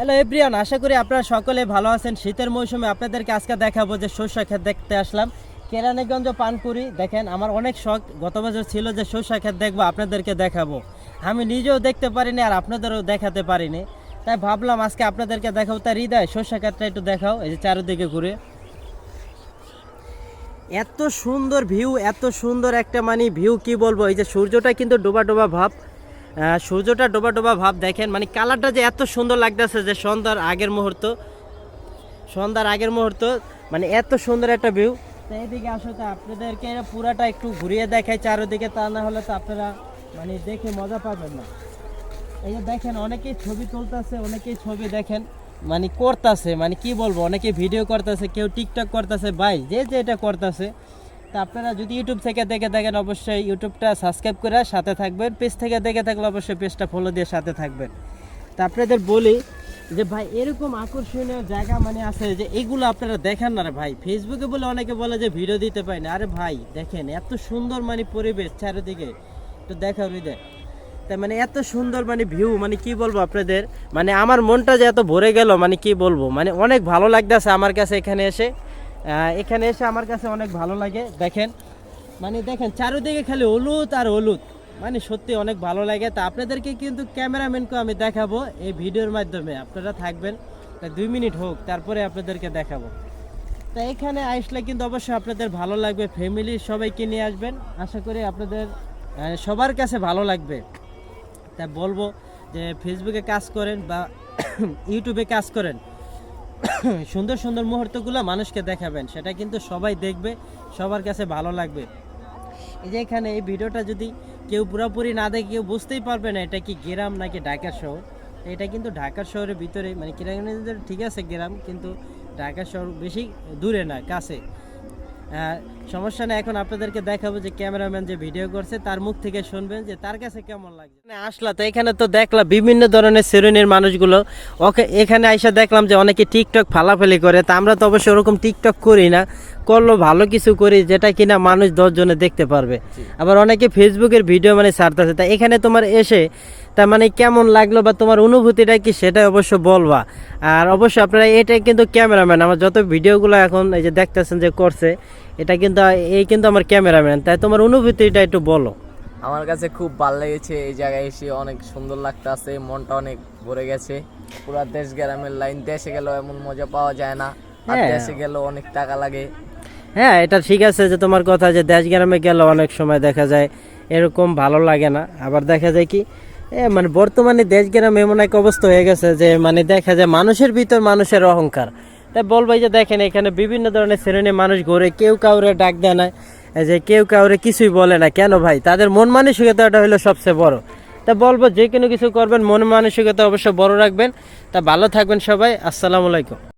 Hello everyone আশা করি আপনারা সকলে ভালো আছেন। শীতের মৌসুমে আপনাদেরকে আজকে দেখাবো যে সরষা ক্ষেত দেখতে আসলাম। কেরানীগঞ্জ পানপুরি, দেখেন, আমার অনেক শখ। গত বছর ছিল যে সরষা ক্ষেত দেখব, আপনাদেরকে দেখাবো। আমি নিজেও দেখতে পারিনি আর আপনাদেরও দেখাতে পারিনি। তাই ভাবলাম আজকে আপনাদেরকে দেখাবো। তার হৃদয়, সরষা ক্ষেতটা একটু দেখাও, এই যে চারিদিকে ঘুরে। এত সুন্দর ভিউ এত সুন্দর একটা মানে ভিউ কি বলব? এই যে সূর্যটা কিন্তু ডোবা ডোবা ভাব। সূর্যটা ডোবা ডোবা ভাব দেখেন মানে কালারটা যে এত সুন্দর লাগতেছে যে সন্ধ্যার আগের মুহূর্ত, সন্ধ্যার আগের মুহূর্ত মানে এত সুন্দর একটা ভিউ এইদিকে আসো তো, আপনাদেরকে পুরাটা একটু ঘুরিয়ে দেখাই চারিদিকে, তা না হলে তো আপনারা মানে দেখে মজা পাবেন না। এই যে দেখেন, অনেকেই ছবি তুলতেছে, অনেকেই ছবি দেখেন মানে করতেছে মানে কি বলব, অনেকে ভিডিও করতেছে, কেউ টিকটক করতেছে, ভাই, যে যে এটা করতেছে তা আপনারা যদি ইউটিউব থেকে দেখে দেখেন অবশ্যই ইউটিউবটা সাবস্ক্রাইব করে সাথে থাকবেন। পেজ থেকে দেখে থাকলে অবশ্যই পেজটা ফলো দিয়ে সাথে থাকবেন। তা আপনাদের বলি যে, ভাই, এরকম আকর্ষণীয় জায়গা মানে আছে যে, এগুলো আপনারা দেখেন না রে ভাই। ফেসবুকে বলে অনেকে বলে যে ভিডিও দিতে পারি না। আরে ভাই, দেখেন, এত সুন্দর মানে পরিবেশ চারিদিকে। তো দেখা হৃদয় তাই মানে এত সুন্দর মানে ভিউ মানে কি বলব আপনাদের? মানে আমার মনটা যে এত ভরে গেল মানে কি বলব? মানে অনেক ভালো লাগতেছে আমার কাছে এখানে এসে। এখানে এসে আমার কাছে অনেক ভালো লাগে। দেখেন মানে দেখেন, চারিদিকে খালি হলুদ আর হলুদ। মানে সত্যি অনেক ভালো লাগে। তা আপনাদেরকে কিন্তু ক্যামেরাম্যানকে আমি দেখাবো এই ভিডিওর মাধ্যমে। আপনারা থাকবেন দুই মিনিট হোক, তারপরে আপনাদেরকে দেখাবো। তা এখানে আসলে কিন্তু অবশ্যই আপনাদের ভালো লাগবে ফ্যামিলির সবাইকে নিয়ে আসবেন। আশা করি আপনাদের সবার কাছে ভালো লাগবে। তা বলব যে ফেসবুকে কাজ করেন বা ইউটিউবে কাজ করেন সুন্দর সুন্দর মুহূর্তগুলো মানুষকে দেখাবেন, সেটা কিন্তু সবাই দেখবে, সবার কাছে ভালো লাগবে। এই যে এখানে এই ভিডিওটা যদি কেউ পুরোপুরি না দেখে, কেউ বুঝতেই পারবে না এটা কি গ্রাম নাকি ঢাকা শহর। এটা কিন্তু ঢাকার শহরের ভিতরে মানে কিরাগঞ্জের ঠিক আছে গ্রাম, কিন্তু ঢাকা শহর বেশি দূরে না, কাছে। সমস্যা নেই এখন আপনাদেরকে দেখাবো যে ক্যামেরাম্যান যে ভিডিও করছে তার মুখ থেকে শুনবেন যে তার কাছে কেমন লাগছে। আসলা তো এখানে তো দেখলাম বিভিন্ন ধরনের শ্রেণির মানুষগুলো। ওকে এখানে আইসা দেখলাম যে অনেকে টিকটক ফালাফালি করে তা আমরা তো অবশ্য ওরকম টিকটক করি না। করল ভালো কিছু করি যেটা কিনা মানুষ দশজনে দেখতে পারবে। আবার অনেকে ফেসবুকের ভিডিও মানে ছাড়তেছে। তা এখানে তোমার এসে তার মানে কেমন লাগল বা তোমার অনুভূতিটা কি সেটা অবশ্য বলবা। আর অবশ্যই আপনারা এটাই কিন্তু ক্যামেরাম্যান আমার যত ভিডিওগুলো এখন এই যে দেখতেছেন যে করছে এটা কিন্তু এই কিন্তু আমার ক্যামেরাম্যান তাই তোমার অনুভূতিটা একটু বলো। আমার কাছে খুব ভালো লেগেছে এই জায়গায় এসে অনেক সুন্দর লাগতেছে মনটা অনেক ভরে গেছে। পুরা দেশ গ্রামের লাইন দেশে গেলেও এমন মজা পাওয়া যায় না আর হ্যাঁ। দেশে গেলেও অনেক টাকা লাগে। হ্যাঁ এটা ঠিক আছে যে তোমার কথা যে দেশ গ্রামে গেলে অনেক সময় দেখা যায় এরকম ভালো লাগে না। আবার দেখা যায় কি মানে বর্তমানে দেশ গ্রামে এমন এক অবস্থা হয়ে গেছে যে মানে দেখা যায় মানুষের ভিতর মানুষের অহংকার। তাই বলব যে দেখেন, এখানে বিভিন্ন ধরনের শ্রেণির মানুষ ঘুরে কেউ কাউরে ডাক দেয় না যে কেউ কাউরে কিছুই বলে না। কেন ভাই? তাদের মন মানসিকতাটা হলো সবচেয়ে বড়। তা বলব যে কোনো কিছু করবেন, মন মানসিকতা অবশ্যই বড় রাখবেন। তা ভালো থাকবেন সবাই। আসসালামু আলাইকুম।